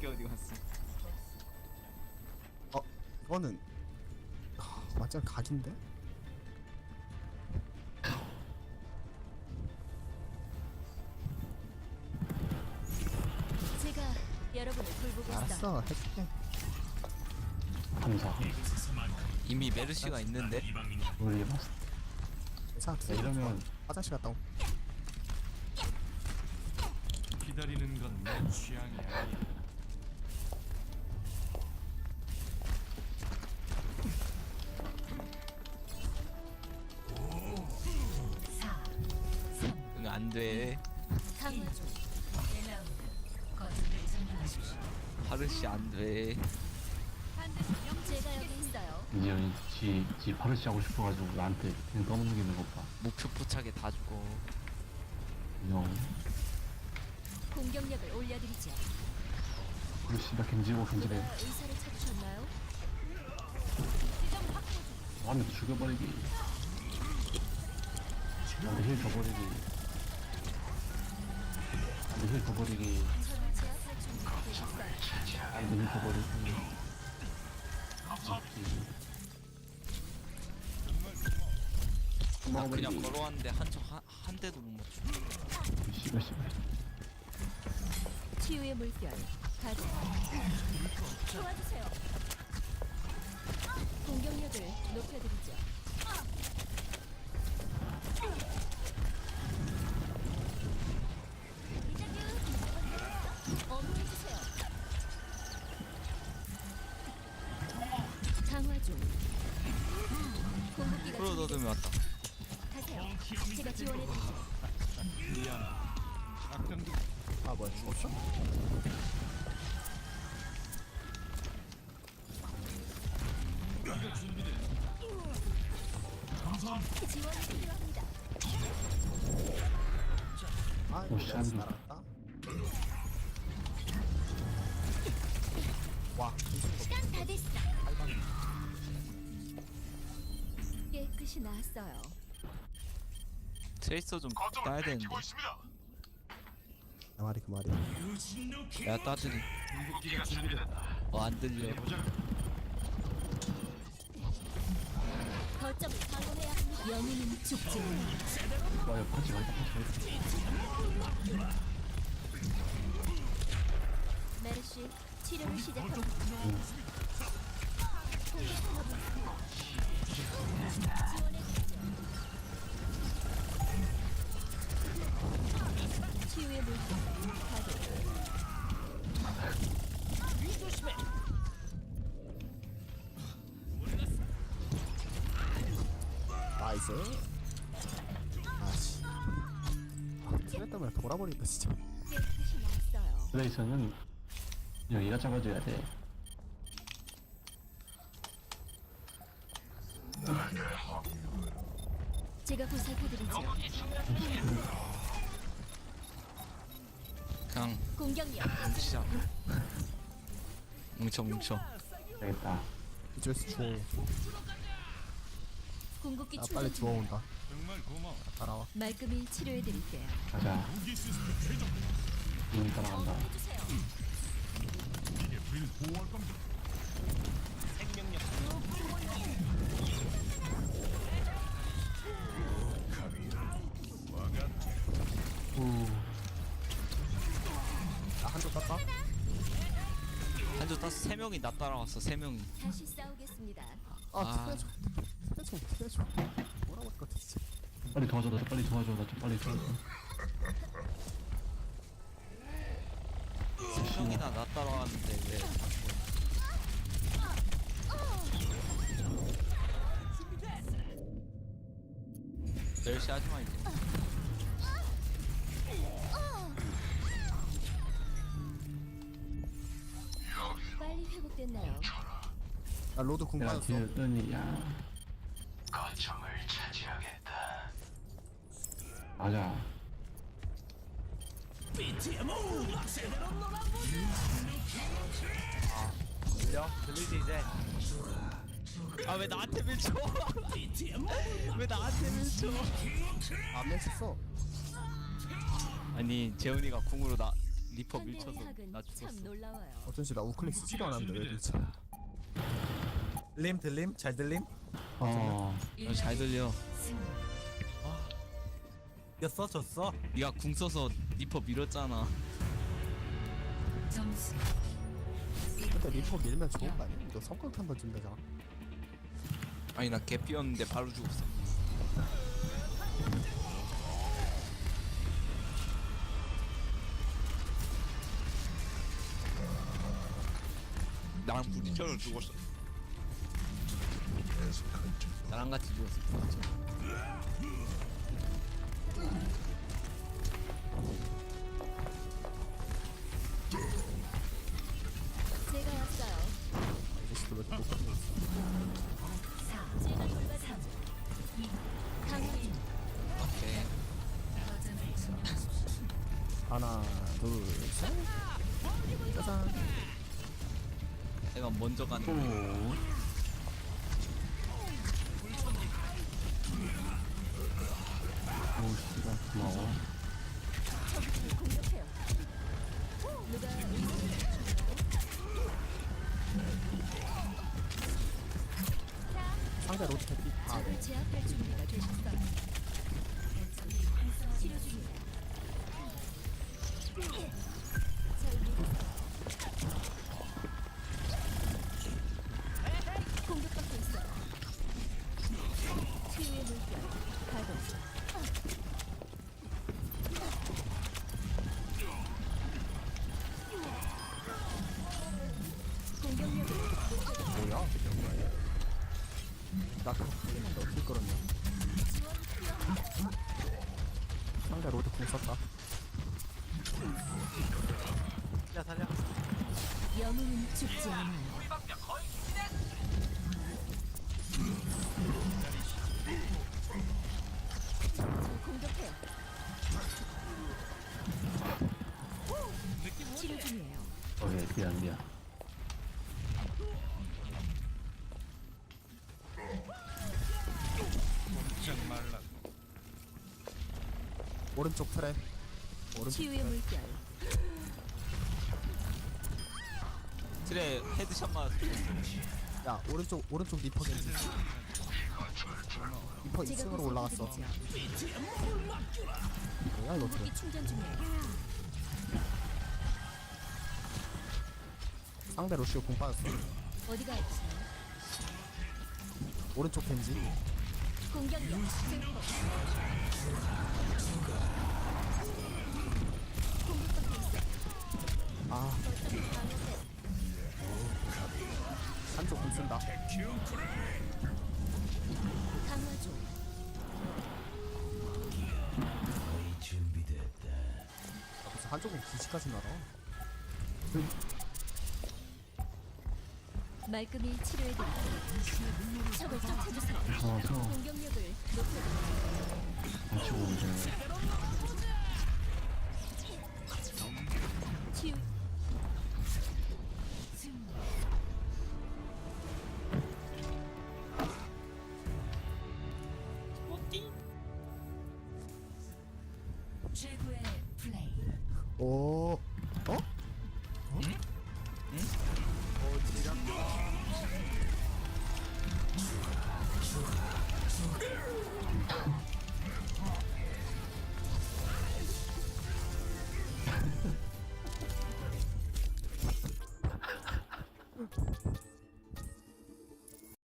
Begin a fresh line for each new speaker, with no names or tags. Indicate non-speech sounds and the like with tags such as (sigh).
게 어디 갔어?
어 이거는 하, 완전 각인데?
제가 여러분을 돌보고 있어요.
알았어 해줄게
감사.
이미 메르시가 있는데
우리 마스.
자
야, 이러면
화장실 갔다 오
기다리는 건 내 취향이 아니야.
안돼. 파르시 안돼.
이제 지, 지 파르시 하고 싶어가지고 나한테 그냥 떠넘기는 것 봐.
목표 포착에 다 죽어
그냥,
공격력을 올려드리죠.
파르시 나 겐지고 겐지래.
누가 의사를 찾으셨나요?
하면 죽여버리기. 나한테 힐 줘버리기.
되셨어요.
나한테 힐 줘버리기.
나 그냥
먹어버리기.
걸어왔는데 한척한 한 대도 못 맞춰
씨발, 씨발.
치유의 물결. 가자. 도와주세요. 공격력을 높여드리죠.
아 뭐야 죽었어? 와
시간 다 됐어. 깨끗이 나았어요.
트레이서 좀 따야 되는데
내 말이 그 말이야
야 따들이
궁극기가 준비됐다.
어안 들려
거점을 방어해야 합니다. 영웅은 죽지 않아. 메르시 치료를 시작합니다.
나이스 아씨 아 트레 때문에 돌아버린다 진짜.
플레이서는 여기가 잡아줘야 돼.
제가 보살펴드리죠.
그냥
공격력
뭉치자 뭉쳐 뭉쳐
되겠다.
이쪽에서 주워
궁극기
아
충전
빨리
중.
주워온다
정말 고마워.
따라와
말끔히 치료해 드릴게요.
가자.
무기 시스템
따라간다.
해 주세요.
이게 우리를 보호할 겁니다.
후.
나 한쪽 땄다
한조 따서 세 명이 나 따라왔어 세 명이
다시 싸우겠습니다.
아
아.
트 레줘 트레 줘 트레 줘 뭐라고 같아 진짜
빨리 도와줘, 나좀 빨리 도와줘, 나좀 빨리 도와줘.
세 명이나 나 따라왔는데 왜 멸시 하지마 이제
빨리 회복됐나요?
나 로드 궁
내가
맞았어
뒤를 뜨니, 야.
거점을 차지하겠다.
맞아.
들려? 들리지 이제 아 왜 나한테 밀쳐 (laughs) 왜 나한테 밀쳐
안 맺혔어
아니 재훈이가 궁으로 나 리퍼 밀쳐서
학은
나
참
죽었어
놀라워요.
어쩐지 나 우클릭 쓰지도 않았는데 왜 밀쳐
들림 들림 잘 들림
어.
어, 잘 들려.
이겼어 졌어?
네가 궁 써서 리퍼 밀었잖아.
점수
근데 리퍼 밀면 좋은 거 아니야? 이거 성광탄 던지면 되잖아.
아니 나 개피였는데 바로 죽었어. 나랑 부딪혀서 죽었어 나랑 같이
돌봐드리죠. 강화 중.
오케이
하나 둘셋 짜잔
내가 먼저 가는 거
고마워
상대 로드 캐피 아
적을 제압할 준비가 되셨어요.
뭐야? 나 그거 풀리는데 어떻게 끌었냐 상대 로드 궁 썼다
야 달려.
영웅은 죽지 않아요.
꼼짝 말라.
오른쪽 트랩 오른쪽
치유의 물결.
트레 헤드샷 맞았어
야 오른쪽 오른쪽 리퍼 겐지 리퍼
제가
2층으로 올라갔어
보살펴드리죠.
뭐야 이거 트랩
무기 충전 중이에요.
상대 로시오 공 빠졌어
어디가 아프세요?
오른쪽 겐지
공격력 증폭. 공격받고 있어.
아
거점.
한쪽 공 쓴다
강화 중.
무슨 한쪽은 기지까지 날아
말끔히 쫓아주세요.
어저
공격력을 높여드릴게요.
오